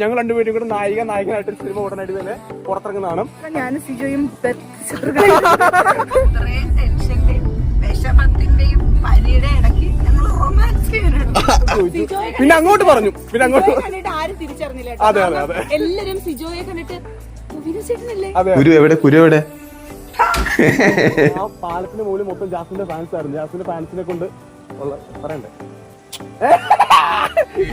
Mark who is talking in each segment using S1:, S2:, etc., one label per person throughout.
S1: ഞങ്ങൾ രണ്ടുപേരും കൂടെ നായിക നായകനായിട്ട് ഒരു സിനിമ ഉടനടി തന്നെ പുറത്തിറങ്ങുന്നതാണ്.
S2: ഞാനും സിജോയും
S1: പിന്നെ അങ്ങോട്ട് പറഞ്ഞു. പിന്നെ അങ്ങോട്ട്
S2: ആരും തിരിച്ചറിഞ്ഞില്ല.
S1: അതെ അതെ അതെ.
S2: എല്ലാരും സിജോയെ കണ്ടിട്ട് "വിനു ചേട്ടനല്ലേ?
S1: അതെ
S3: കുരു എവിടെ? കുരു എവിടെ?
S1: ആ പാലത്തിന് മുകളിൽ മൊത്തം ജാസിന്റെ ഫാൻസ് ആയിരുന്നു. ജാസിന്റെ ഫാൻസിനെ കൊണ്ട് ഉള്ള പറയണ്ടേ?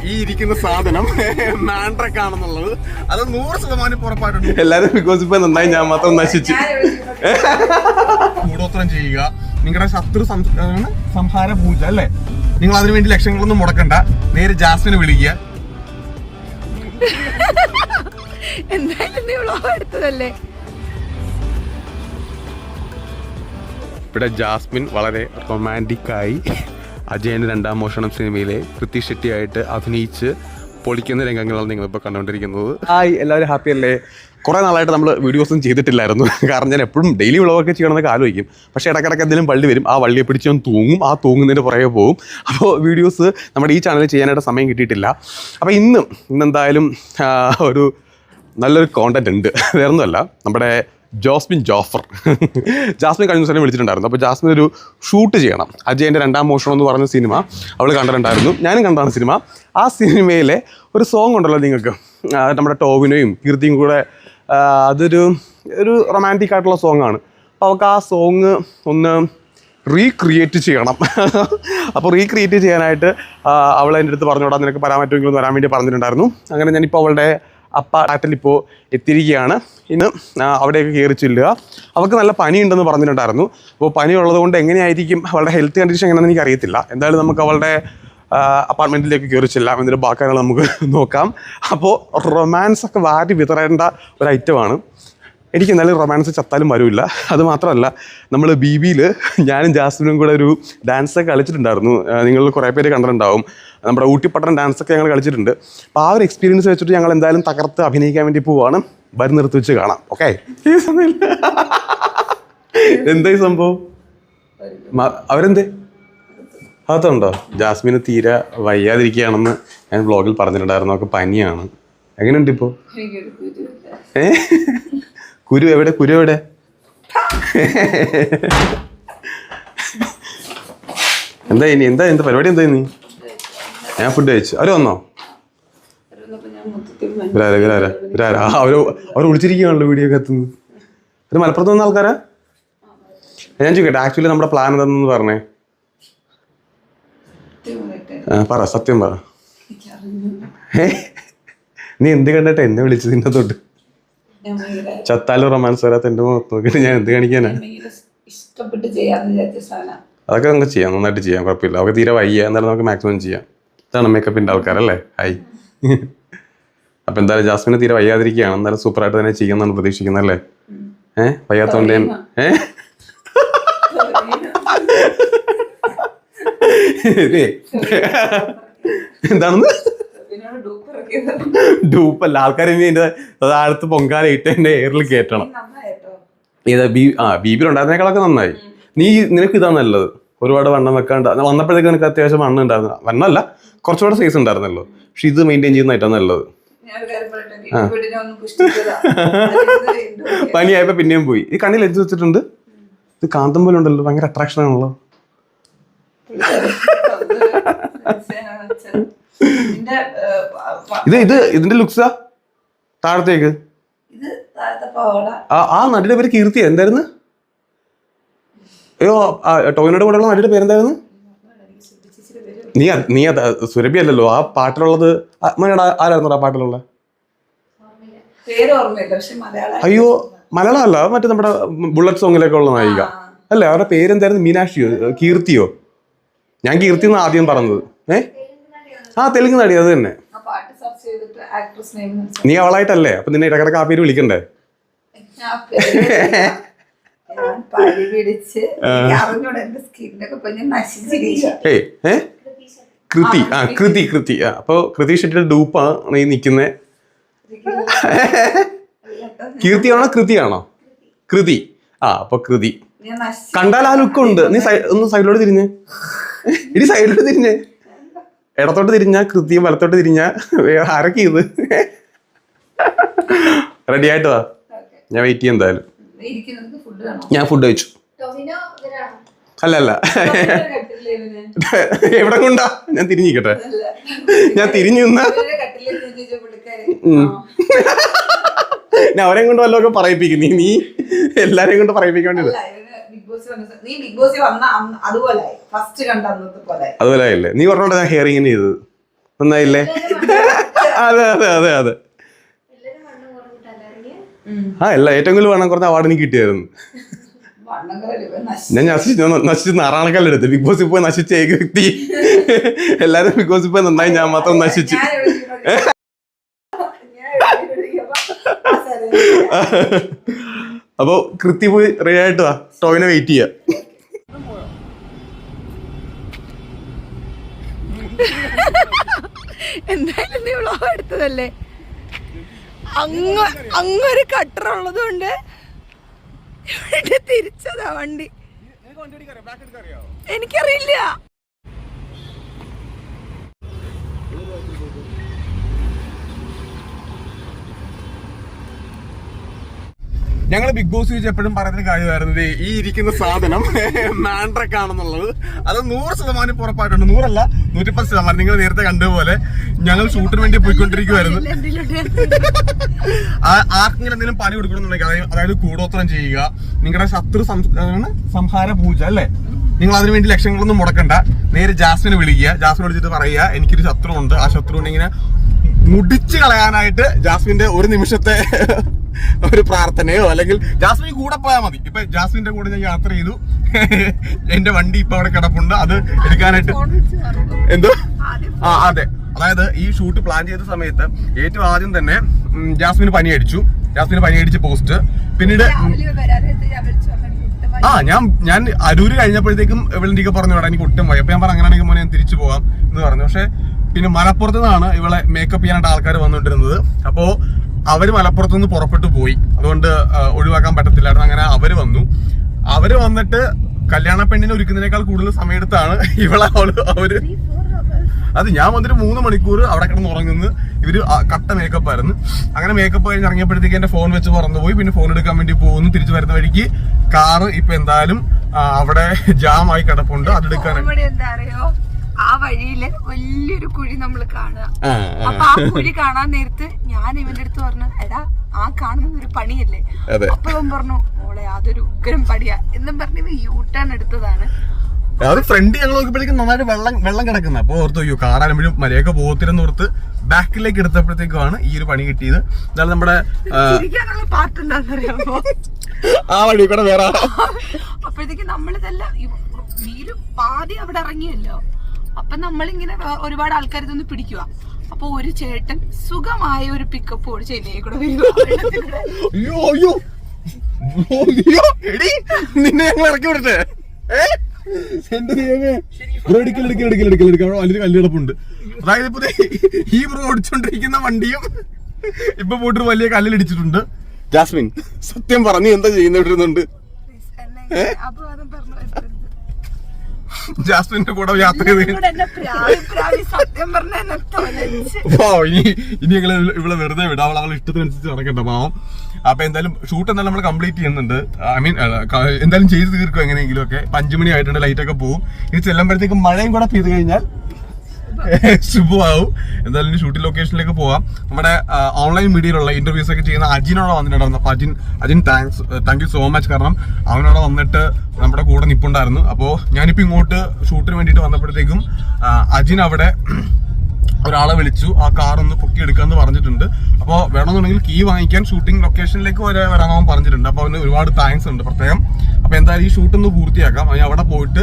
S1: ഈ ഇരിക്കുന്ന സാധനം മാൻഡ്രക്ക് ആണെന്നുള്ളത് അത് നൂറ് ശതമാനം ഉറപ്പായിട്ടുണ്ട്.
S3: എല്ലാരും ബിക്കോസ് ഇപ്പൊ നന്നായി ഞാൻ മാത്രം നശിച്ചു.
S1: കൂടോത്രം ചെയ്യുക. നിങ്ങളുടെ ശത്രു സംഹാര പൂജ അല്ലേ? നിങ്ങൾ അതിനു വേണ്ടി ലക്ഷങ്ങളൊന്നും മുടക്കണ്ട. നേരെ ജാസ്മിനെ വിളിക്കുക.
S4: എന്തായാലും നീ വ്ളോഗ് എടുത്തതല്ലേ?
S3: ഇവിടെ ജാസ്മിൻ വളരെ റൊമാന്റിക് ആയി അജയന്റെ രണ്ടാം മോഷണം സിനിമയിലെ കൃതി ഷെട്ടിയായിട്ട് അഭിനയിച്ച് പൊളിക്കുന്ന രംഗങ്ങളാണ് നിങ്ങളിപ്പോൾ കണ്ടുകൊണ്ടിരിക്കുന്നത്. ഹായ് എല്ലാവരും ഹാപ്പി അല്ലേ? കുറേ നാളായിട്ട് നമ്മൾ വീഡിയോസും ചെയ്തിട്ടില്ലായിരുന്നു. കാരണം ഞാൻ എപ്പോഴും ഡെയിലി വ്ളോഗൊക്കെ ചെയ്യണമെന്നൊക്കെ ആലോചിക്കും. പക്ഷേ ഇടയ്ക്കിടയ്ക്ക് എന്തെങ്കിലും വള്ളി വരും. ആ വള്ളിയെ പിടിച്ച് ഞാൻ തൂങ്ങും. ആ തൂങ്ങുന്നതിന്റെ പുറകെ പോകും അപ്പോൾ വീഡിയോസ് നമ്മുടെ ഈ ചാനലിൽ ചെയ്യാനായിട്ട് സമയം കിട്ടിയിട്ടില്ല. അപ്പോൾ ഇന്നും ഇന്നെന്തായാലും ഒരു നല്ലൊരു കോണ്ടന്റ് ഉണ്ട്. വേറൊന്നുമല്ല. നമ്മുടെ ജോസ്മിൻ ജോഫർ. ജാസ്മിൻ കഴിഞ്ഞ ദിവസം വിളിച്ചിട്ടുണ്ടായിരുന്നു. അപ്പോൾ ജാസ്മിൻ ഒരു ഷൂട്ട് ചെയ്യണം. അജയന്റെ രണ്ടാം മോഷണം എന്ന് പറഞ്ഞ സിനിമ അവൾ കണ്ടിട്ടുണ്ടായിരുന്നു. ഞാനും കണ്ടാണ് സിനിമ. ആ സിനിമയിലെ ഒരു സോങ് ഉണ്ടല്ലോ നിങ്ങൾക്ക്. നമ്മുടെ ടോവിനോയും കീർത്തിയും കൂടെ അതൊരു ഒരു റൊമാന്റിക് ആയിട്ടുള്ള സോങ് ആണ്. അപ്പോൾ അവൾക്ക് ആ സോങ് ഒന്ന് റീക്രിയേറ്റ് ചെയ്യണം. അപ്പോൾ റീക്രിയേറ്റ് ചെയ്യാനായിട്ട് അവൾ എന്റെ അടുത്ത് പറഞ്ഞോടാ നിനക്ക് വരാൻ പറ്റുമെങ്കിലും വരാൻ വേണ്ടി പറഞ്ഞിട്ടുണ്ടായിരുന്നു. അങ്ങനെ ഞാനിപ്പോൾ അവളുടെ അപ്പ ഇപ്പോൾ എത്തിയിരിക്കുകയാണ്. ഇന്ന് അവിടെയൊക്കെ കയറി ചെല്ലുക. അവർക്ക് നല്ല പനിയുണ്ടെന്ന് പറഞ്ഞിട്ടുണ്ടായിരുന്നു. അപ്പോൾ പനി ഉള്ളത് കൊണ്ട് എങ്ങനെയായിരിക്കും അവളുടെ ഹെൽത്ത് കണ്ടീഷൻ എങ്ങനെയാണെന്ന് എനിക്ക് അറിയത്തില്ല. എന്തായാലും നമുക്ക് അവളുടെ അപ്പാർട്ട്മെന്റിലേക്ക് കയറി ചെല്ലാം. എന്നിട്ട് ബാക്കി നമുക്ക് നോക്കാം. അപ്പോൾ റൊമാൻസ് ഒക്കെ വാരി വിതറേണ്ട ഒരു ഐറ്റമാണ് എനിക്ക് എന്നാലും റൊമാൻസ് ചത്താലും വരില്ല. അത് മാത്രമല്ല നമ്മൾ ബി ബിയിൽ ഞാനും ജാസ്മിനും കൂടെ ഒരു ഡാൻസ് കളിച്ചിട്ടുണ്ടായിരുന്നു. നിങ്ങൾ കുറേ പേര് കണ്ടിട്ടുണ്ടാവും. നമ്മുടെ ഊട്ടിപ്പട്ടണം ഡാൻസൊക്കെ ഞങ്ങൾ കളിച്ചിട്ടുണ്ട്. അപ്പോൾ ആ ഒരു എക്സ്പീരിയൻസ് വെച്ചിട്ട് ഞങ്ങൾ എന്തായാലും തകർത്ത് അഭിനയിക്കാൻ വേണ്ടി പോവാണ്. വരും നിർത്തി വെച്ച് കാണാം. ഓക്കെ എന്തായി സംഭവം? അവരെന്തേ? അതുണ്ടോ ജാസ്മിന് തീരെ വയ്യാതിരിക്കുകയാണെന്ന് ഞാൻ ബ്ലോഗിൽ പറഞ്ഞിട്ടുണ്ടായിരുന്നു. അവർക്ക് പനിയാണ്. എങ്ങനെയുണ്ട് ഇപ്പോൾ ഏ? കുരു എവിടെ? കുരു എവിടെ? എന്താ ഇനി? എന്താ എന്താ പരിപാടി എന്താ ഇനി? ഞാൻ ഫുഡ് കഴിച്ചു. അവർ വന്നോ? അവർ അവർ വിളിച്ചിരിക്കുകയാണല്ലോ വീഡിയോ ഒക്കെ എത്തുന്നത് അവർ മലപ്പുറത്ത് വന്ന ആൾക്കാരാ? ഞാൻ ചോദിക്കട്ടെ ആക്ച്വലി നമ്മുടെ പ്ലാൻ എന്താണെന്ന് പറഞ്ഞേ. പറ സത്യം പറ. നീ എന്ത് കണ്ടിട്ട് എന്നെ വിളിച്ചത് ഇന്ന തൊട്ട്? ചത്താലും റൊമാൻസ് വരാത്ത എന്റെ മുഖത്ത് നോക്കിയിട്ട് ഞാൻ എന്ത് കാണിക്കാനാ? അതൊക്കെ നമുക്ക് ചെയ്യാം നന്നായിട്ട് ചെയ്യാം കുഴപ്പമില്ല. അവർക്ക് തീരെ വയ്യ എന്നാലും നമുക്ക് മാക്സിമം ചെയ്യാം. ഇതാണ് മേക്കപ്പിന്റെ ആൾക്കാരല്ലേ? ഹായ് അപ്പം എന്തായാലും ജാസ്മിന് തീരെ വയ്യാതിരിക്കുകയാണ്. എന്തായാലും സൂപ്പറായിട്ട് തന്നെ ചെയ്യുമെന്നാണ് പ്രതീക്ഷിക്കുന്നത് അല്ലേ? ഏഹ്? വയ്യാത്തോണ്ട് ഞാൻ ഏഹ്. എന്താണെന്ന്? ഡൂപ്പല്ല. ആൾക്കാർ ഇനി എന്റെ താഴത്ത് പൊങ്കാല ഇട്ട് എന്റെ എയറിൽ കയറ്റണം ഏതാ ബി ആ ബീബിലുണ്ടായിരുന്നേക്കാളൊക്കെ നന്നായി. നീ നിനക്ക് ഇതാ നല്ലത്. ഒരുപാട് വണ്ണം വെക്കാണ്ട് വന്നപ്പോഴത്തേക്ക് എനിക്ക് നിനക്ക് അത്യാവശ്യം വണ്ണം ഉണ്ടായിരുന്നു വണ്ണമല്ല കുറച്ചുകൂടെ സൈസ് ഉണ്ടായിരുന്നല്ലോ പക്ഷെ ഇത് മെയിന്റെയിൻ ചെയ്യുന്നതായിട്ടാണ് നല്ലത്. പനിയായപ്പോ പിന്നെയും പോയി. ഈ കണ്ണിൽ എഴുതി വെച്ചിട്ടുണ്ട്? ഇത് കാന്തം പോലെ ഉണ്ടല്ലോ ഭയങ്കര അട്രാക്ഷൻ ആണല്ലോ. ഇത് ഇത് ഇതിന്റെ ലുക്സാ താഴത്തേക്ക്. ആ നടിയുടെ പേര് കീർത്തിയ എന്തായിരുന്നു? അയ്യോ ആ ടോവിനോട് കൂടെയുള്ള നടിയുടെ പേരെന്തായിരുന്നു? നീ നീ അത് സുരഭി അല്ലല്ലോ. ആ പാട്ടിലുള്ളത് മലയാള ആരായിരുന്നു ആ പാട്ടിലുള്ള? അയ്യോ മലയാളം അല്ല മറ്റേ നമ്മുടെ ബുള്ളറ്റ് സോങ്ങിലൊക്കെ ഉള്ള നായിക. അല്ലേ അവരുടെ പേരെന്തായിരുന്നു? മീനാക്ഷിയോ? കീർത്തിയോ? ഞാൻ കീർത്തി എന്ന് ആദ്യം പറഞ്ഞത്. ഏ? ആ തെലുങ്ക് നടി അത് തന്നെ. നീ അവളായിട്ടല്ലേ? അപ്പൊ നിന്നെ ഇടക്കിടക്ക് ആ പേര് വിളിക്കണ്ടേ.
S4: പനി പിടിച്ച് എനിക്ക് അറിഞ്ഞൂടെ എന്റെ സ്കിന്നൊക്കെ ഇപ്പൊ ഞാൻ നശിച്ചിരിക്കുക
S3: ഏയ് ഏ? കൃതി ആ കൃതി കൃതി. ആ അപ്പോൾ കൃതി ഷെട്ടിയുടെ ഡൂപ്പാണ് ഈ നിൽക്കുന്നത് കീർത്തിയാണോ കൃതിയാണോ? കൃതി. ആ അപ്പൊ കൃതി. കണ്ടാൽ ആ ലുക്ക് ഉണ്ട് നീ ഒന്ന് സൈഡിലോട്ട് തിരിഞ്ഞ്. ഇനി സൈഡിലോട്ട് തിരിഞ്ഞ്. ഇടത്തോട്ട് തിരിഞ്ഞ കൃതി വലത്തോട്ട് തിരിഞ്ഞ. വേറെ ആരൊക്കെ ഇത്?
S4: റെഡി ആയിട്ട് വാ ഞാൻ വെയിറ്റ് ചെയ്യാം എന്തായാലും. ഞാൻ ഫുഡ് കഴിച്ചു. അല്ല അല്ല. എവിടെ കൊണ്ടാ? ഞാൻ തിരിഞ്ഞിക്കട്ടെ ഞാൻ തിരിഞ്ഞു നിന്നാ? ഞാൻ അവരെയും കൊണ്ട് വല്ലതൊക്കെ പറയിപ്പിക്കുന്നു നീ നീ എല്ലാരെയും കൊണ്ട് പറയിപ്പിക്കേണ്ടത്.
S2: അതുപോലെ
S4: ആയില്ലേ? നീ പറഞ്ഞോണ്ട് ഞാൻ ഹെയറിങ് ചെയ്തത്. നന്നായില്ലേ? അതെ അതെ അതെ അതെ. ആ അല്ല ഏറ്റവും കൂടുതൽ വണ്ണം കുറഞ്ഞ അവാർഡ് എനിക്ക് കിട്ടിയായിരുന്നു ഞാൻ നശിച്ച് നശിച്ച് നാറാണക്കല്ലെടുത്ത് ബിഗ് ബോസിൽ പോയി നശിച്ച ഏക വ്യക്തി എല്ലാരും ബിഗ് ബോസിൽ പോയി നന്നായി ഞാൻ മാത്രം നശിച്ചു
S2: ഞാൻ എവിടെ ഇരിക്കുന്നു? ഞാൻ എവിടെ ഇരിക്കുന്നു? ആ സ്ഥലത്ത്.
S4: അപ്പൊ കൃത്യ പോയി റെഡി ആയിട്ട് വാ ടോവിനെ വെയിറ്റ് ചെയ്യാം
S5: എന്തായാലും നീ വ്ളോഗ് എടുത്തതല്ലേ അങ്ങ് അങ്ങൊരു കട്ടർ ഉള്ളത് കൊണ്ട് ഇവിടെ തിരിച്ചതാ വണ്ടി. എനിക്കറിയില്ല.
S3: ഞങ്ങൾ ബിഗ് ബോസ് ചോദിച്ച് എപ്പോഴും പറയുന്ന കാര്യമായിരുന്നത് ഈ ഇരിക്കുന്ന സാധനം മാൻഡ്രക്ക് ആണെന്നുള്ളത് അത് നൂറ് ശതമാനം ഉറപ്പായിട്ടുണ്ട്. നൂറല്ല നൂറ്റിപ്പത് ശതമാനം. നിങ്ങൾ നേരത്തെ കണ്ടതുപോലെ ഞങ്ങൾ ഷൂട്ടിന് വേണ്ടി പോയിക്കൊണ്ടിരിക്കുവായിരുന്നു. ആർക്കെങ്കിലും എന്തെങ്കിലും പണി കൊടുക്കണമെന്നുണ്ടെങ്കിൽ അതായത് കൂടോത്രം ചെയ്യുക നിങ്ങളുടെ ശത്രു സംഹാര പൂജ അല്ലേ? നിങ്ങൾ അതിനു വേണ്ടി ലക്ഷങ്ങളൊന്നും മുടക്കണ്ട. നേരെ ജാസ്മിനെ വിളിക്കുക. ജാസ്മിനെ വിളിച്ചിട്ട് പറയുക എനിക്കൊരു ശത്രു ഉണ്ട് ആ ശത്രുവിനെ ഇങ്ങനെ മുടിച്ചു കളയാനായിട്ട് ജാസ്മിന്റെ ഒരു നിമിഷത്തെ ഒരു പ്രാർത്ഥനയോ അല്ലെങ്കിൽ ജാസ്മിൻ കൂടെ പോയാൽ മതി. ഇപ്പൊ ജാസ്മിന്റെ കൂടെ ഞാൻ യാത്ര ചെയ്തു. എന്റെ വണ്ടി ഇപ്പൊ അവിടെ കിടപ്പുണ്ട്. അത് എടുക്കാനായിട്ട് എന്തോ? ആ അതെ. അതായത് ഈ ഷൂട്ട് പ്ലാൻ ചെയ്ത സമയത്ത് ഏറ്റവും ആദ്യം തന്നെ ജാസ്മിന് പനി അടിച്ചു ജാസ്മിന് പനി അടിച്ച് പോസ്റ്റ്. പിന്നീട് ആ ഞാൻ ഞാൻ അരൂര് കഴിഞ്ഞപ്പോഴത്തേക്കും ഇവളിന്റെയൊക്കെ പറഞ്ഞു വേണം എനിക്ക് ഒട്ടും പോയി അപ്പൊ ഞാൻ പറഞ്ഞു അങ്ങനെയാണെങ്കിൽ മോനെ ഞാൻ തിരിച്ചു പോവാം എന്ന് പറഞ്ഞു. പക്ഷെ പിന്നെ മലപ്പുറത്ത് നിന്നാണ് ഇവളെ മേക്കപ്പ് ചെയ്യാനായിട്ട് ആൾക്കാർ വന്നുകൊണ്ടിരുന്നത്. അപ്പോ അവർ മലപ്പുറത്ത് നിന്ന് പുറപ്പെട്ടു പോയി. അതുകൊണ്ട് ഒഴിവാക്കാൻ പറ്റത്തില്ലായിരുന്നു. അങ്ങനെ അവർ വന്നു. അവർ വന്നിട്ട് കല്യാണ പെണ്ണിനെ ഒരുക്കുന്നതിനേക്കാൾ കൂടുതൽ സമയമെടുത്താണ് ഇവളെ അവർ. അത് ഞാൻ വന്നിട്ട് മൂന്ന് മണിക്കൂർ അവിടെ കിടന്ന് ഉറങ്ങുന്നു. ഇവർ കട്ട മേക്കപ്പ് ആയിരുന്നു. അങ്ങനെ മേക്കപ്പ് കഴിഞ്ഞ് ഇറങ്ങിയപ്പോഴത്തേക്ക് എന്റെ ഫോൺ വെച്ച് പറന്നു പോയി പിന്നെ ഫോൺ എടുക്കാൻ വേണ്ടി പോകുന്നു. തിരിച്ചു വരുന്ന വഴിക്ക് കാറ് ഇപ്പൊ എന്തായാലും അവിടെ ജാം ആയി കിടപ്പുണ്ട്. അതെടുക്കാൻ
S2: ആ വഴിയിൽ വലിയൊരു കുഴി നമ്മൾ കാണുക. അപ്പൊ ആ കുഴി കാണാൻ നേരത്ത് ഞാൻ ഇവന്റെ അടുത്ത് പറഞ്ഞു എടാ ആ കാണുന്നത് ഒരു പണിയല്ലേ. അപ്പൊ ഇവൻ പറഞ്ഞു മോളെ അതൊരു ഉഗ്രം പണിയാ. എന്നും പറഞ്ഞ് യൂട്ടേൺ യൂ ടേൺ എടുത്തതാണ്.
S3: അത് ഫ്രണ്ട് ഞങ്ങൾ നോക്കിയപ്പോഴേക്കും നന്നായിട്ട് വെള്ളം വെള്ളം കിടക്കുന്ന. അപ്പോൾ ഓർത്ത് അയ്യോ കാറാകുമ്പോഴും മരയൊക്കെ പോകത്തില്ലെന്ന് ഓർത്ത് ബാക്കിലേക്ക് എടുത്തപ്പോഴത്തേക്കുമാണ് ഈ ഒരു പണി കിട്ടിയത്. എന്നാലും നമ്മുടെ
S2: പാട്ട് എന്താണെന്നറിയാമോ?
S3: ആ വഴി കൂടെ വേറെ.
S2: അപ്പോഴത്തേക്ക് നമ്മളിതെല്ലാം വീര് പാതി അവിടെ ഇറങ്ങിയല്ലോ. അപ്പൊ നമ്മളിങ്ങനെ ഇങ്ങനെ ഒരുപാട് ആൾക്കാർ ഇതൊന്ന് പിടിക്കുക അപ്പൊ ഒരു ചേട്ടൻ സുഖമായ ഒരു പിക്കപ്പ് ഓടിച്ച് ഇതിലേക്ക് കൂടെ
S3: നിന്നെ ഞങ്ങൾ ഇറക്കി വിടട്ടെ. കല്ലിടപ്പുണ്ട് അതായത് ഇപ്പൊ ഈ ബ്രോ ഓടിച്ചോണ്ടിരിക്കുന്ന വണ്ടിയും ഇപ്പൊ പോയിട്ട് വലിയ കല്ലിലിടിച്ചിട്ടുണ്ട് ജാസ്മിൻ സത്യം പറഞ്ഞു എന്താ ചെയ്യുന്നുണ്ട്
S2: എന്നെ അപ്പൊ അതും പറഞ്ഞു.
S3: ജാസ്മിന്റെ കൂടെ യാത്ര ചെയ്ത് ഓ ഇനി ഇനി ഞങ്ങൾ ഇവിടെ വെറുതെ വിടാം. അവൾ അവളെ ഇഷ്ടത്തിനനുസരിച്ച് നടക്കണ്ട പാവം. അപ്പൊ എന്തായാലും ഷൂട്ട് എന്തായാലും നമ്മൾ കംപ്ലീറ്റ് ചെയ്യുന്നുണ്ട്. ഐ മീൻ എന്തായാലും ചെയ്ത് തീർക്കും എങ്ങനെയെങ്കിലും ഒക്കെ ഇപ്പൊ അഞ്ചു മണി ആയിട്ടുണ്ട് ലൈറ്റ് ഒക്കെ പോകും ഇനി ചെല്ലുമ്പോഴത്തേക്കും മഴയും കൂടെ പെയ്ത് കഴിഞ്ഞാൽ ശുഭമാവും എന്തായാലും ഷൂട്ടിംഗ് ലൊക്കേഷനിലേക്ക് പോവാം. നമ്മുടെ ഓൺലൈൻ മീഡിയയിലുള്ള ഇന്റർവ്യൂസ് ഒക്കെ ചെയ്യുന്ന അജിനോട് വന്നിട്ടുണ്ടായിരുന്നു അപ്പൊ Ajin Ajin thanks thank you so much കാരണം അവനോട് വന്നിട്ട് നമ്മുടെ കൂടെ നിപ്പുണ്ടായിരുന്നു. അപ്പോൾ ഞാനിപ്പോ ഇങ്ങോട്ട് ഷൂട്ടിന് വേണ്ടിയിട്ട് വന്നപ്പോഴത്തേക്കും അജിൻ അവിടെ ഒരാളെ വിളിച്ചു ആ കാർ ഒന്ന് പൊക്കിയെടുക്കാന്ന് പറഞ്ഞിട്ടുണ്ട്. അപ്പോൾ വേണമെന്നുണ്ടെങ്കിൽ കീ വാങ്ങിക്കാൻ ഷൂട്ടിംഗ് ലൊക്കേഷനിലേക്ക് വരെ വരാമെന്ന് പറഞ്ഞിട്ടുണ്ട്. അപ്പോൾ അവന് ഒരുപാട് താങ്ക്സ് ഉണ്ട് പ്രത്യേകം. അപ്പോൾ എന്തായാലും ഈ ഷൂട്ട് ഒന്ന് പൂർത്തിയാക്കാം. അതിന് അവിടെ പോയിട്ട്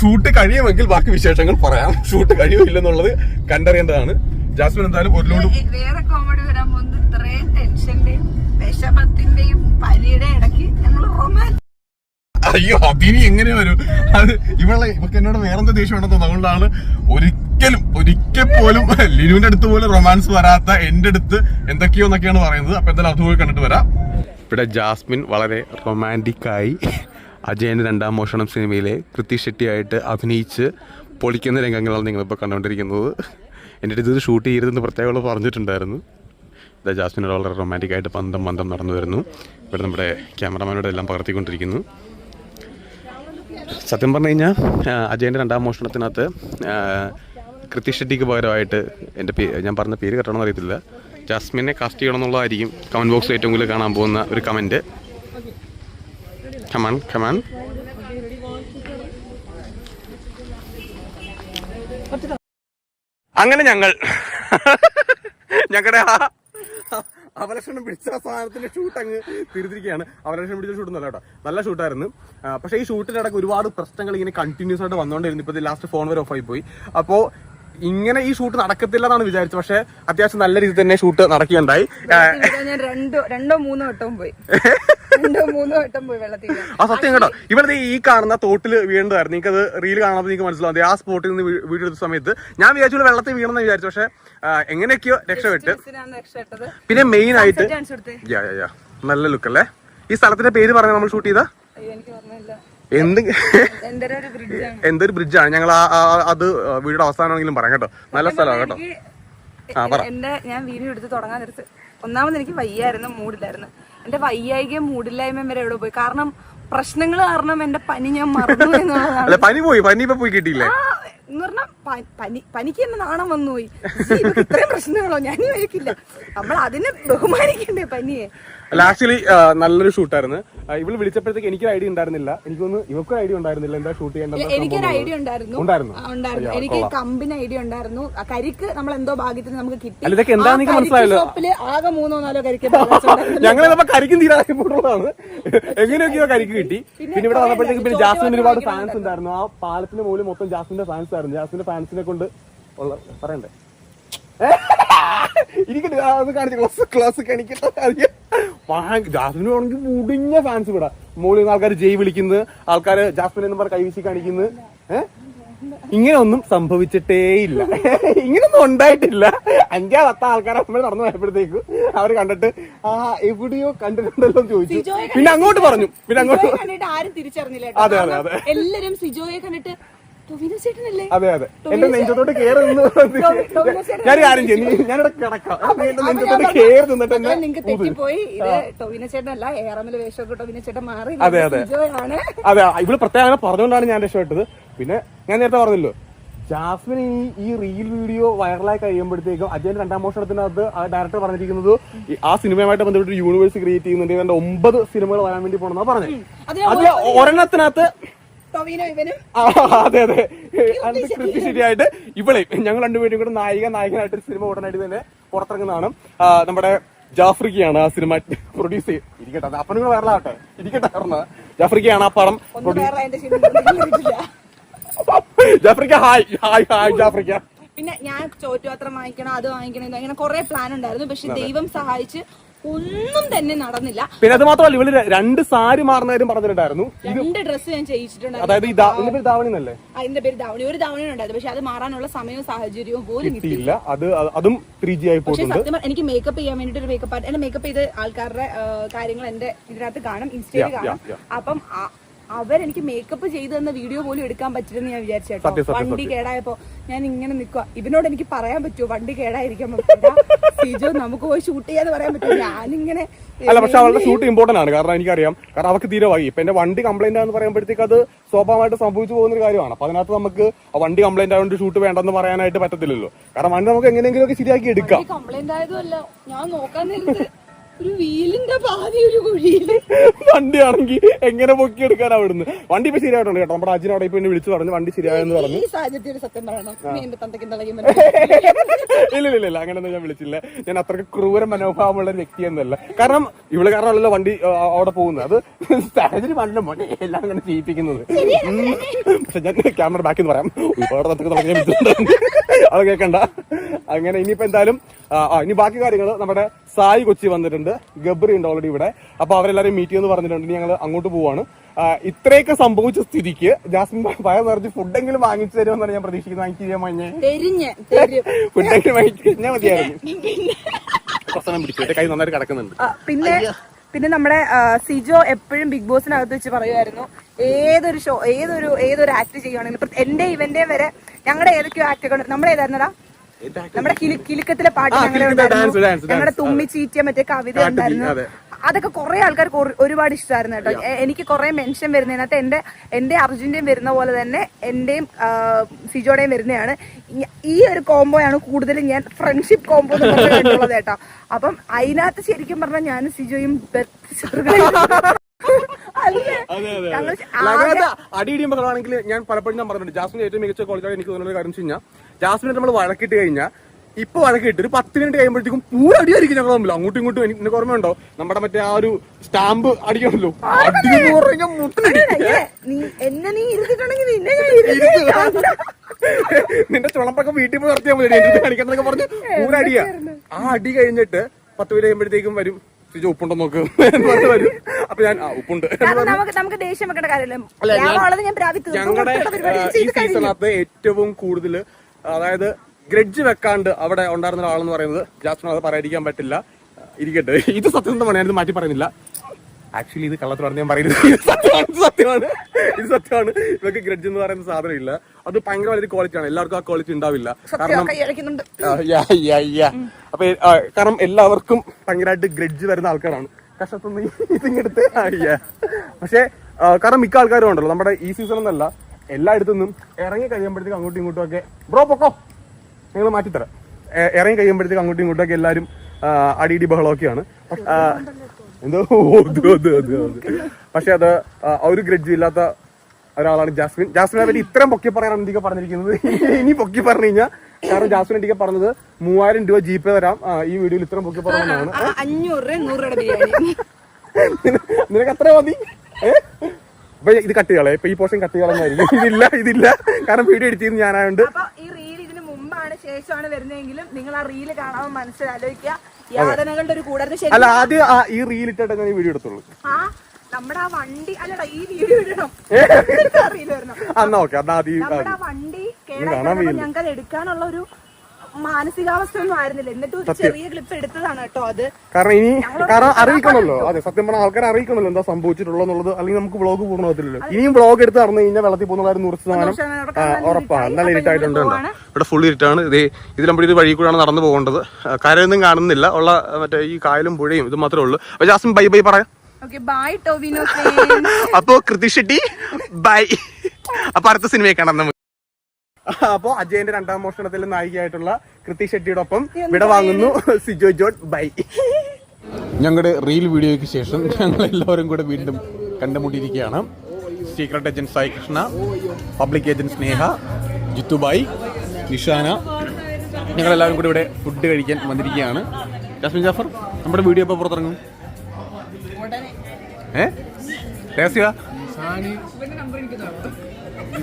S3: ഷൂട്ട് കഴിയുമെങ്കിൽ ബാക്കി വിശേഷങ്ങൾ പറയാം. ഷൂട്ട് കഴിയുമില്ലെന്നുള്ളത് കണ്ടറിയേണ്ടതാണ്. ജാസ്മിൻ എന്തായാലും ഒരു ലോഡ്
S2: വേറെ കോമഡി വരാൻ പോകുന്നത് ഇത്രയും ടെൻഷന്റെയും വിഷമത്തിന്റെയും പനിയുടെ ഇടയ്ക്ക് ഞങ്ങൾ റൊമാൻസ്
S3: അയ്യോ അതിനി എങ്ങനെ വരും? അത് ഇവളെ ഇവക്ക് എന്നോട് വേറെന്താ ദേഷ്യം ഉണ്ടെന്ന് അതുകൊണ്ടാണ് ഒരിക്കലും ഒരിക്കൽ പോലും ലിനുവിന്റെ അടുത്ത് പോലും റൊമാൻസ് വരാത്ത എന്റെ അടുത്ത് എന്തൊക്കെയോ എന്നൊക്കെയാണ് പറയുന്നത്. അപ്പൊ എന്തായാലും അതുപോലെ കണ്ടിട്ട് വരാം.
S4: ഇവിടെ ജാസ്മിൻ വളരെ റൊമാന്റിക്കായി അജയന്റെ രണ്ടാം മോഷണം സിനിമയിലെ കൃത്യ ഷെട്ടിയായിട്ട് അഭിനയിച്ച് പൊളിക്കുന്ന രംഗങ്ങളാണ് നിങ്ങളിപ്പോൾ കണ്ടുകൊണ്ടിരിക്കുന്നത്. എന്റെ അടുത്ത് ഇത് ഷൂട്ട് ചെയ്യരുതെന്ന് പ്രത്യേകം പറഞ്ഞിട്ടുണ്ടായിരുന്നു.
S3: ഇതാ ജാസ്മിനോട് വളരെ റൊമാന്റിക് ആയിട്ട് പന്തം പന്തം നടന്നു വരുന്നു. ഇവിടെ നമ്മുടെ ക്യാമറമാനോട് എല്ലാം പകർത്തിക്കൊണ്ടിരിക്കുന്നു. സത്യം പറഞ്ഞു കഴിഞ്ഞാൽ അജയന്റെ രണ്ടാം മോഷണത്തിനകത്ത് കൃതി ഷെട്ടിക്ക് പകരമായിട്ട് എന്റെ ഞാൻ പറഞ്ഞ പേര് കെട്ടണമെന്ന് അറിയത്തില്ല. ജാസ്മിനെ കാസ്റ്റ് ചെയ്യണം എന്നുള്ളതായിരിക്കും കമന്റ് ബോക്സിൽ ഏറ്റവും കൂടുതൽ കാണാൻ പോകുന്ന ഒരു കമന്റ് കമാൻ കമാൻ അങ്ങനെ ഞങ്ങൾ ഞങ്ങളുടെ ആ അവലക്ഷണം പിടിച്ച സാധനത്തിന്റെ ഷൂട്ട് അങ്ങ് തിരിച്ചിരിക്കുകയാണ് അവലക്ഷണം പിടിച്ച ഷൂട്ട് നല്ല കേട്ടോ. നല്ല ഷൂട്ടായിരുന്നു പക്ഷേ ഈ ഷൂട്ടിനിടക്ക് ഒരുപാട് പ്രശ്നങ്ങൾ ഇങ്ങനെ കണ്ടിന്യൂസ് ആയിട്ട് വന്നുകൊണ്ടിരുന്നു. ഇപ്പോൾ ലാസ്റ്റ് ഫോൺ വരെ ഓഫായി പോയി. അപ്പോ ഇങ്ങനെ ഈ ഷൂട്ട് നടക്കത്തില്ല എന്നാണ് വിചാരിച്ചത്. പക്ഷെ അത്യാവശ്യം നല്ല രീതിയിൽ തന്നെ ഷൂട്ട് നടക്കുകയുണ്ടായി. ആ,
S2: ഞാൻ രണ്ടോ രണ്ടോ മൂന്നോ വട്ടവും പോയി. രണ്ടോ മൂന്നോ വട്ടം പോയി വെള്ളത്തിൽ
S3: ആ സത്യം കേട്ടോ. ഇവിടെ ഈ കാണുന്ന തോട്ടിൽ വീണതായിരുന്നു നിങ്ങൾക്ക് അത് റീൽ കാണുമ്പോൾ നിങ്ങൾക്ക് മനസ്സിലാവും ആ സ്പോട്ടിൽ നിന്ന് വീഡിയോ എടുത്ത സമയത്ത് ഞാൻ വിചാരിച്ചു വെള്ളത്തിൽ വീണെന്ന് വിചാരിച്ചു. പക്ഷെ എങ്ങനെയൊക്കെയോ രക്ഷപ്പെട്ട്. പിന്നെ മെയിൻ ആയിട്ട് നല്ല ലുക്ക് അല്ലേ? ഈ സ്ഥലത്തിന്റെ പേര് പറഞ്ഞ നമ്മൾ ഷൂട്ട് ചെയ്താ? എന്ത് എന്തൊരു ബ്രിഡ്ജാണ് ഞങ്ങൾ അത് വീടിന്റെ അവസാനമാണെങ്കിലും പറയാം കേട്ടോ. നല്ല സ്ഥലമാണ് കേട്ടോ. ആ, പറ.
S2: എന്റെ ഞാൻ വീഡിയോ എടുത്ത് തുടങ്ങാൻ നേരത്ത് ഒന്നാമത് എനിക്ക് വയ്യായിരുന്നു മൂടില്ലായിരുന്നു. എന്റെ വയ്യായിക മൂടില്ലായ്മ വരെ എവിടെ പോയി? കാരണം പ്രശ്നങ്ങൾ കാരണം എന്റെ പനി ഞാൻ മറന്നു എന്നുള്ളതാണ്.
S3: പനി പോയി. പനി ഇപ്പൊ പോയി കിട്ടിയില്ലേ?
S2: എന്ന് പറഞ്ഞാ പ- പനി പനിക്ക് തന്നെ നാണം വന്നു പോയി ഇത്രയും പ്രശ്നങ്ങളോ? ഞാൻ വരക്കില്ല നമ്മൾ അതിനെ ബഹുമാനിക്കണ്ടേ പനിയെ?
S3: അല്ല ആക്ച്വലി നല്ലൊരു ഷൂട്ടായിരുന്നു ഇവൾ വിളിച്ചപ്പോഴത്തേക്ക് എനിക്കൊരു ഐഡിയ ഉണ്ടായിരുന്നില്ല. എനിക്കൊന്ന് ഇവക്കൊരു ഐഡിയ ഉണ്ടായിരുന്നില്ല. എന്താ ഷൂട്ട് ചെയ്യേണ്ടത്
S2: എനിക്കൊരു ഐഡിയ ഉണ്ടായിരുന്നു.
S3: ഉണ്ടായിരുന്നു.
S2: എനിക്ക് കമ്പിന് ഐഡിയ ഉണ്ടായിരുന്നു. കരിക്ക് നമ്മൾ എന്തോ ഭാഗ്യത്തിന് നമുക്ക് കിട്ടി.
S3: ഇതൊക്കെ എന്താന്ന് മനസ്സിലായല്ലോ.
S2: ആകെ മൂന്നോ നാലോ കരിക്ക്
S3: ഞങ്ങൾ കരിക്കും തീരാതെ പോയിട്ടുള്ളതാണ് എങ്ങനെയൊക്കെയോ കരിക്ക് കിട്ടി. പിന്നെ ഇവിടെ വന്നപ്പോഴത്തേക്ക് പിന്നെ ഒരുപാട് ഫാൻസ് ഉണ്ടായിരുന്നു. ആ പാലത്തിന്റെ മുകളിൽ മൊത്തം ജാസ്മിന്റെ ഫാൻസ് ആയിരുന്നു. ജാസ്മിന്റെ ഫാൻസിനെ കൊണ്ട് ഉള്ള പറയണ്ടേ? ഇരിക്കട്ടെ ആ, അത് കാണിച്ചു ക്ലാസ് ക്ലാസ് കാണിക്കട്ടെ ജാസ്മിന് ആണെങ്കിൽ മുടിഞ്ഞ ഫാൻസ് ഇവിടെ. മുകളിൽ നിന്ന് ആൾക്കാർ ജയ് വിളിക്കുന്നത് ആൾക്കാർ ജാസ്മിൻ എന്ന് പറഞ്ഞ കൈവീശി കാണിക്കുന്നത് ഏഹ് ഇങ്ങനെ ഒന്നും സംഭവിച്ചിട്ടേ ഇല്ല. ഇങ്ങനൊന്നും ഉണ്ടായിട്ടില്ല. അഞ്ചാ പത്ത ആൾക്കാർ നമ്മൾ നടന്നു പോയപ്പോഴത്തേക്ക് അവർ കണ്ടിട്ട് ആ എവിടെയോ കണ്ടിട്ടുണ്ടല്ലോ ചോദിച്ചു. പിന്നെ അങ്ങോട്ട് പറഞ്ഞു. പിന്നെ അങ്ങോട്ട്
S2: സിജോയെ ആരും തിരിച്ചറിഞ്ഞില്ല
S3: അതെ അതെ,
S2: അതെ, എല്ലാരും സിജോയെ കണ്ടിട്ട്
S3: അതെ അതെ. എന്റെ നെഞ്ചത്തോട്ട് കേറി നിന്ന് ഞാൻ ആരും ചെയ്യും ഞാനിവിടെ കിടക്കാം. എന്റെ നെഞ്ചത്തോട്ട് കേറി നിന്നിട്ട് എന്നെ
S2: നിങ്ങൾക്ക് തെറ്റിപ്പോയി. ഇത് ടൊവിനോ ചേട്ടനല്ല ഏറമിൽ വേഷമൊക്കെ ടൊവിനോ ചേട്ടൻ മാറി
S3: അതെ, അതെ. ഇവൾ പ്രത്യേകം അങ്ങനെ പറഞ്ഞുകൊണ്ടാണ് ഞാൻ രക്ഷപ്പെട്ടത്. പിന്നെ ഞാൻ നേരത്തെ പറഞ്ഞല്ലോ ജാസ്മിൻ ഈ ഈ റീൽ വീഡിയോ വൈറലായി കഴിയുമ്പോഴത്തേക്കും അജയന്റെ രണ്ടാം മോഷണത്തിനകത്ത് ആ ഡയറക്ടർ പറഞ്ഞിരിക്കുന്നത് ആ സിനിമയുമായിട്ട് ബന്ധപ്പെട്ട് യൂണിവേഴ്സ് ക്രിയേറ്റ് ചെയ്യുന്നുണ്ട് ഒമ്പത് സിനിമകൾ വരാൻ വേണ്ടി പോണെന്നാ പറഞ്ഞത്. അതിൽ ഒരെണ്ണത്തിനകത്ത് അതെ അതെ. അത് കൃത്യ ശരിയായിട്ട് ഇവളെ ഞങ്ങൾ രണ്ടുപേരും കൂടെ നായിക നായകനായിട്ട് ഒരു സിനിമ ഉടനടി തന്നെ പുറത്തിറങ്ങുന്നതാണ് നമ്മുടെ ജാഫ്രിക്കയാണ് ആ സിനിമ പ്രൊഡ്യൂസ് ചെയ്ത് ഇരിക്കട്ടെ അപ്പൊ അപ്പനും കൂടെ വരലാട്ടെ ഇരിക്കട്ടെ പറഞ്ഞ ജാഫ്രിക്കയാണ് ആ പടം ജാഫ്രിക്ക ഹായ് ഹായ് ഹായ് ജാഫ്രിക്ക.
S2: പിന്നെ ഞാൻ ചോറ്റുപാത്രം വാങ്ങിക്കണം അത് വാങ്ങിക്കണം അങ്ങനെ കുറെ പ്ലാൻ ഉണ്ടായിരുന്നു. പക്ഷെ ദൈവം സഹായിച്ച് ഒന്നും തന്നെ നടന്നില്ല.
S3: പിന്നെ അത് മാത്രമല്ല ഇവൾ രണ്ട് സാരി മാറുന്ന കാര്യം പറഞ്ഞിട്ടുണ്ടായിരുന്നു.
S2: രണ്ട് ഡ്രസ്സ് ഞാൻ ചെയ്യിച്ചിട്ടുണ്ടായിരുന്നു.
S3: അതായത് ഈ ദാ- ഇതിന്റെ പേര് ധാവണി എന്നല്ലേ?
S2: അതിന്റെ പേര് ധാവണി. ഒരു ധാവണി ഉണ്ടായിരുന്നു. പക്ഷെ അത് മാറാനുള്ള സമയവും സാഹചര്യവും പോലും കിട്ടി
S3: കിട്ടിയില്ല. അത് അത് ത്രീ ജി ആയി
S2: പക്ഷെ സത്യം എനിക്ക് മേക്കപ്പ് ചെയ്യാൻ വേണ്ടിട്ട് ഒരു മേക്കപ്പ് എന്റെ മേക്കപ്പ് ചെയ്ത ആൾക്കാരുടെ കാര്യങ്ങൾ എന്റെ ഇതിനകത്ത് കാണും ഇൻസ്റ്റയിൽ കാണും. അപ്പം അവരെനിക്ക് മേക്കപ്പ് ചെയ്തു തന്ന വീഡിയോ പോലും എടുക്കാൻ പറ്റില്ലെന്ന് ഞാൻ വിചാരിച്ചു കേട്ടോ. വണ്ടി കേടായപ്പോ ഞാൻ ഇങ്ങനെ നിക്കുക ഇവനോട് എനിക്ക് പറയാൻ പറ്റുമോ വണ്ടി കേടായിരിക്കാൻ പറ്റില്ല. സിജോ നമുക്ക് പോയി ഷൂട്ട് ചെയ്യാന്ന് പറയാൻ പറ്റുമോ ഞാനിങ്ങനെ
S3: അല്ല പക്ഷെ അവളുടെ ഷൂട്ട് ഇമ്പോർട്ടന്റ് ആണ്. കാരണം എനിക്കറിയാം. കാരണം അവർക്ക് തീരെ വൈകി ഇപ്പൊ എന്റെ വണ്ടി കംപ്ലൈന്റ് ആണെന്ന് പറയുമ്പോഴത്തേക്ക് അത് സ്വാഭാവികമായിട്ട് സംഭവിച്ചു പോകുന്ന ഒരു കാര്യമാണ്. അപ്പൊ അതിനകത്ത് നമുക്ക് ആ വണ്ടി കംപ്ലൈന്റ് ആയതുകൊണ്ട് ഷൂട്ട് വേണ്ടെന്ന് പറയാനായിട്ട് പറ്റത്തില്ലല്ലോ. കാരണം വണ്ടി നമുക്ക് എങ്ങനെയെങ്കിലും ഒക്കെ ശരിയാക്കി എടുക്കാം.
S2: കംപ്ലൈന്റ് ആയതുമല്ല. ഞാൻ നോക്കാൻ ഒരു വീലിന്റെ പാതി ഒരു കുഴിയിൽ.
S3: വണ്ടിയാണെങ്കിൽ എങ്ങനെ പൊക്കി എടുക്കാൻ അവിടുന്ന്? വണ്ടി ഇപ്പൊ ശരിയായിട്ടുണ്ട് കേട്ടോ. നമ്മുടെ അജിന് അവിടെ ഇപ്പൊ എന്നെ വിളിച്ചു പറഞ്ഞു വണ്ടി ശരിയായെന്ന് പറഞ്ഞു.
S2: ഈ സാഹചര്യത്തിൽ ഒരു സത്യം പറയണം. നീ എന്റെ തന്തയ്ക്കും തളയും
S3: ഇല്ല ഇല്ല ഇല്ല അങ്ങനെയൊന്നും ഞാൻ വിളിച്ചില്ല. ഞാൻ അത്രയ്ക്ക് ക്രൂര മനോഭാവമുള്ള വ്യക്തി വ്യക്തിയൊന്നുമല്ല കാരണം ഇവൾ കാരണമല്ലല്ലോ വണ്ടി ആ, അവിടെ പോകുന്നത്. അത് സാഹചര്യം അല്ല മോനെ എല്ലാം അങ്ങനെ ചെയ്യിപ്പിക്കുന്നത്. ഉം. പക്ഷെ ഞാൻ ക്യാമറ ബാക്കിൽ നിന്ന് പറയാം. ഒരുപാട് വിളിച്ചിട്ടുണ്ട് അത് കേൾക്കണ്ട അങ്ങനെ ഇനിയിപ്പോ എന്തായാലും ഇനി ബാക്കി കാര്യങ്ങൾ നമ്മുടെ സായി കൊച്ചി വന്നിട്ടുണ്ട്. ഗബ്രി ഉണ്ട് ഓൾറെഡി ഇവിടെ. അപ്പൊ അവരെല്ലാരും മീറ്റ് ചെയ്യുമെന്ന് പറഞ്ഞിട്ടുണ്ട്. ഇനി ഞങ്ങൾ അങ്ങോട്ട് പോവാണ്. ആ, ഇത്രയൊക്കെ സംഭവിച്ച സ്ഥിതിക്ക് ജാസ്മിൻ പയർ നിറച്ച് ഫുഡെങ്കിലും വാങ്ങിച്ചു തരുമെന്നാണ് ഞാൻ പ്രതീക്ഷിക്കുന്നത്. വാങ്ങിച്ചു ചെയ്യാൻ മഞ്ഞ. ഫുഡെങ്കിലും വാങ്ങിച്ചു കഴിഞ്ഞാൽ മതിയായിരുന്നു. കൈ നന്നായിട്ട് കിടക്കുന്നുണ്ട്.
S2: പിന്നെ പിന്നെ നമ്മുടെ സിജോ എപ്പോഴും ബിഗ് ബോസിനകത്ത് വെച്ച് പറയുമായിരുന്നു. ഏതൊരു ഷോ ഏതൊരു ഏതൊരു ആക്ട് ചെയ്യുവാണെങ്കിലും ഇപ്പൊ എന്റെ ഇവന്റെ വരെ ഞങ്ങളുടെ ഏതൊക്കെയോ ആക്ട് നമ്മളേതായിരുന്നതാ ഏതായിരുന്നടാ നമ്മുടെ കിലി- കിലുക്കത്തിലെ പാട്ട്
S3: തുമ്മി
S2: ഞങ്ങളുടെ തുമ്മിച്ചീറ്റിയ മറ്റേ കവിത ഉണ്ടായിരുന്നു. അതൊക്കെ കുറെ ആൾക്കാർക്ക് ഒരുപാട് ഇഷ്ടമായിരുന്നു കേട്ടോ. എനിക്ക് കുറെ മെൻഷൻ വരുന്നതിനകത്ത് എന്റെ എന്റെ അർജുന്റെയും വരുന്ന പോലെ തന്നെ എന്റെയും സിജോടെയും വരുന്നതാണ്. ഈ ഒരു കോംബോയാണ് കൂടുതലും ഞാൻ ഫ്രണ്ട്ഷിപ്പ് കോംബോ കണ്ടുള്ളത് കേട്ടോ. അപ്പം അതിനകത്ത് ശരിക്കും പറഞ്ഞാൽ ഞാൻ സിജോയും
S3: അടിയിടിയും ഞാൻ പലപ്പോഴും ഞാൻ പറഞ്ഞിട്ടുണ്ട്. ജാസ്മിൻ ഏറ്റവും മികച്ച കോളേജാണ് എനിക്ക് തോന്നുന്ന കാരണം കാര്യം വെച്ച് കഴിഞ്ഞാൽ ജാസ്മിനെ നമ്മൾ വഴക്കിട്ട് കഴിഞ്ഞാൽ ഇപ്പൊ വഴക്കിട്ട് ഒരു പത്ത് മിനിറ്റ് കഴിയുമ്പോഴത്തേക്കും പൂര അടിയായിരിക്കും ഞങ്ങൾ തമ്മിൽ അങ്ങോട്ടും ഇങ്ങോട്ടും എനിക്ക് ഓർമ്മയുണ്ടോ? നമ്മുടെ മറ്റേ ആ ഒരു സ്റ്റാമ്പ് അടിക്കണല്ലോ. പറഞ്ഞു. നിന്റെ ചുളപ്പൊക്കെ വീട്ടിൽ പോയി നിർത്തിയാൽ മതി. എനിക്ക് കാണിക്കണമെന്നൊക്കെ പറഞ്ഞ് പൂര അടിയാ. ആ അടി കഴിഞ്ഞിട്ട് പത്ത് മിനിറ്റ് കഴിയുമ്പോഴത്തേക്കും വരും ഉപ്പുണ്ടോ നോക്ക്? വരും. അപ്പൊ ഞാൻ ഉപ്പുണ്ട്. ഞങ്ങളുടെ ഈ സീസണകത്ത് ഏറ്റവും കൂടുതൽ അതായത് ഗ്രഡ്ജ് വെക്കാണ്ട് അവിടെ ഉണ്ടായിരുന്ന ഒരാളെന്ന് പറയുന്നത് ജാസ്മിൻ അത് പറയാതിരിക്കാൻ പറ്റില്ല. ഇരിക്കട്ടെ. ഇത് സത്യസന്ധമാണ് ഞാനിത് മാറ്റി പറയുന്നില്ല. ആക്ച്വലി ഇത് കള്ളത്തിലാണ് ഞാൻ പറയുന്നത്. സത്യമാണ് സത്യമാണ്. ഇത് സത്യമാണ്. ഇവർക്ക് ഗ്രഡ്ജ് എന്ന് പറയുന്ന സാധനം ഇല്ല. അത് ഭയങ്കര വലിയ ക്വാളിറ്റി ആണ്. എല്ലാവർക്കും ആ ക്വാളിറ്റി ഉണ്ടാവില്ല. കാരണം. അപ്പൊ കാരണം എല്ലാവർക്കും ഭയങ്കരമായിട്ട് ഗ്രഡ്ജ് വരുന്ന ആൾക്കാരാണ്. കഷ്ടത്തുനിന്ന് ഇതിങ്ങെടുത്ത്. പക്ഷേ കാരണം മിക്ക ആൾക്കാരും ഉണ്ടല്ലോ. നമ്മുടെ ഈ സീസൺ എന്നല്ല എല്ലായിടത്തു നിന്നും ഇറങ്ങി കഴിയുമ്പോഴത്തേക്ക് അങ്ങോട്ടും ഇങ്ങോട്ടും ഒക്കെ ബ്രോ പൊക്കോ. നിങ്ങൾ മാറ്റിത്തരാം. ഇറങ്ങി കഴിയുമ്പോഴത്തേക്ക് അങ്ങോട്ടും ഇങ്ങോട്ടും ഒക്കെ എല്ലാവരും അടിയിടി ബഹളമൊക്കെയാണ്. എന്തോ. പക്ഷെ അത് ഒരു ഗ്രഡ്ജും ഇല്ലാത്ത ഒരാളാണ് ജാസ്മിൻ. ജാസ്മിനെ പറ്റി ഇത്രയും പൊക്കി പറയാനാണ് എന്തൊക്കെ പറഞ്ഞിരിക്കുന്നത്. ഇനി പൊക്കി പറഞ്ഞു കഴിഞ്ഞാൽ കാരണം ജാസ്മിൻ എന്തൊക്കെ പറഞ്ഞത് മൂവായിരം രൂപ ജി പേ തരാം. ഈ വീഡിയോയിൽ ഇത്രയും പൊക്കി പറയാനാണ്
S2: അഞ്ഞൂറ്
S3: നിനക്ക് അത്ര മതി. ഏ? അപ്പൊ ഇത് കട്ട് കളയാം ഇപ്പൊ ഈ പോർഷൻ കട്ട് കളഞ്ഞായിരിക്കും ഇതില്ല ഇതില്ല. കാരണം വീഡിയോ എഡിറ്റ് ചെയ്യുന്നത് ഞാനായോണ്ട്.
S2: അപ്പൊ ഈ റീൽ ഇതിന് മുമ്പാണ് ശേഷമാണ് വരുന്നതെങ്കിലും നിങ്ങൾ ആ റീൽ കാണാൻ മനസ്സിലാലോചിക്കുക. യാതനകളുടെ ഒരു
S3: അല്ല ആദ്യം ആ ഈ റീൽ ഇട്ടിട്ട് ഞാൻ വീഡിയോ എടുത്തുള്ളൂ.
S2: ആ നമ്മുടെ ആ വണ്ടി അല്ലടാ ഈ വീഡിയോ ഇടണം? റീൽ വരണം
S3: ഓക്കെ ആദ്യം ഈ-
S2: നമ്മുടെ ആ വണ്ടി കേടായി ഞങ്ങൾക്ക് അത് എടുക്കാനുള്ള ഒരു മാനസികാവസ്ഥ ഒന്നും ആയിരുന്നില്ല. എന്നിട്ട് ഒരു ചെറിയ ക്ലിപ്പ് എടുത്തതാണ് കേട്ടോ അത്.
S3: കാരണം ഇനി കാരണം അറിയിക്കണമല്ലോ. അതെ സത്യം പറഞ്ഞാൽ ആൾക്കാരെ അറിയിക്കണല്ലോ എന്താ സംഭവിച്ചിട്ടുള്ളത് എന്നുള്ളത്. അല്ലെങ്കിൽ നമുക്ക് ബ്ലോഗ് പൂർണമാകത്തില്ലല്ലോ ഇനിയും ബ്ലോഗ് എടുത്ത് നടന്നു കഴിഞ്ഞാൽ വെള്ളത്തിൽ പോകുന്ന കാര്യം നൂറ് ശതമാനം ഉറപ്പാണ്. നല്ല ഇരുട്ടായിട്ടുണ്ട് ഇവിടെ ഫുൾ ഇരുട്ടാണ്. ഇത് ഇതിൽ നമ്മൾ ഇത് വഴി കൂടെയാണ് നടന്നു പോകേണ്ടത്. കരയൊന്നും കാണുന്നില്ല. ഉള്ള മറ്റേ ഈ കായലും പുഴയും ഇത് മാത്രമേ ഉള്ളൂ. അപ്പൊ ജാസ്മിൻ ബൈ ബൈ പറയാം.
S2: ഓക്കെ ബൈ ടോവിനോ
S3: അപ്പോ കൃതി ഷെട്ടി ബൈ അപ്പൊ അടുത്ത സിനിമയെ കാണാം നമുക്ക് അപ്പോ അജയന്റെ രണ്ടാം മോഷണത്തിൽ നായികയായിട്ടുള്ള കൃതി ഷെട്ടിയോടൊപ്പം വിട വാങ്ങുന്നു. Sijo John bye. ഞങ്ങളുടെ റീൽ വീഡിയോയ്ക്ക് ശേഷം ഞങ്ങൾ എല്ലാവരും കൂടെ വീണ്ടും കണ്ടുമുട്ടിയിരിക്കുകയാണ്. Secret agent Sai Krishna public agent Sneha Jithubhai Nishana. ഞങ്ങളെല്ലാവരും കൂടി ഇവിടെ ഫുഡ് കഴിക്കാൻ വന്നിരിക്കുകയാണ്. ജാസ്മിൻ ജാഫർ നമ്മുടെ വീഡിയോ ഇപ്പോൾ പുറത്തിറങ്ങും. ഏ? രഹസ്യ?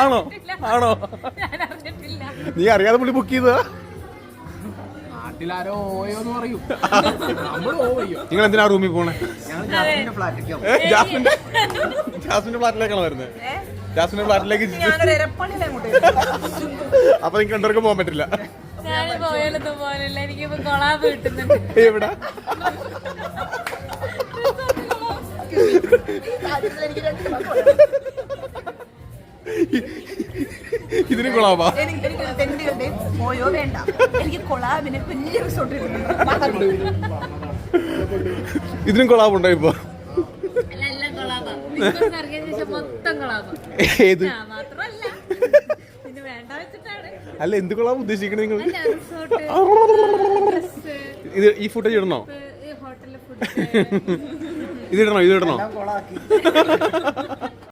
S3: ആണോ? ആണോ? നീ അറിയാതെ പുള്ളി ബുക്ക് ചെയ്തതാ?
S6: നാട്ടിലാരോ ഓയോന്ന് പറയും. നമ്മൾ ഓയോ
S3: നിങ്ങൾ എന്തിനാ റൂമിൽ പോണേ? ജാസ്മിന്റെ ജാസ്മിന്റെ ഫ്ലാറ്റിലേക്കാണ് വരുന്നത് ജാസ്മിന്റെ ഫ്ലാറ്റിലേക്ക് അപ്പൊ നിങ്ങൾക്ക് രണ്ടുപേർക്ക് പോകാൻ പറ്റില്ല. എവിടെ? ഇതിനും
S2: കൊളാബാ പോയോ വേണ്ട. എനിക്ക് കൊളാബിന് വലിയ റിസോർട്ട്
S3: ഇതിനും ഇപ്പൊ?
S1: കൊളാബാ
S3: ഏത്?
S1: വേണ്ട വെച്ചിട്ടാണ്.
S3: അല്ല എന്ത് കൊള്ളാവ് ഉദ്ദേശിക്കണേ നിങ്ങൾ ഇത് ഈ ഫുട്ടേജ് ഇടണോ?
S1: ഈ ഹോട്ടലിലെ ഫുഡ്
S3: ഇത് ഇടണോ ഇത് ഇടണോ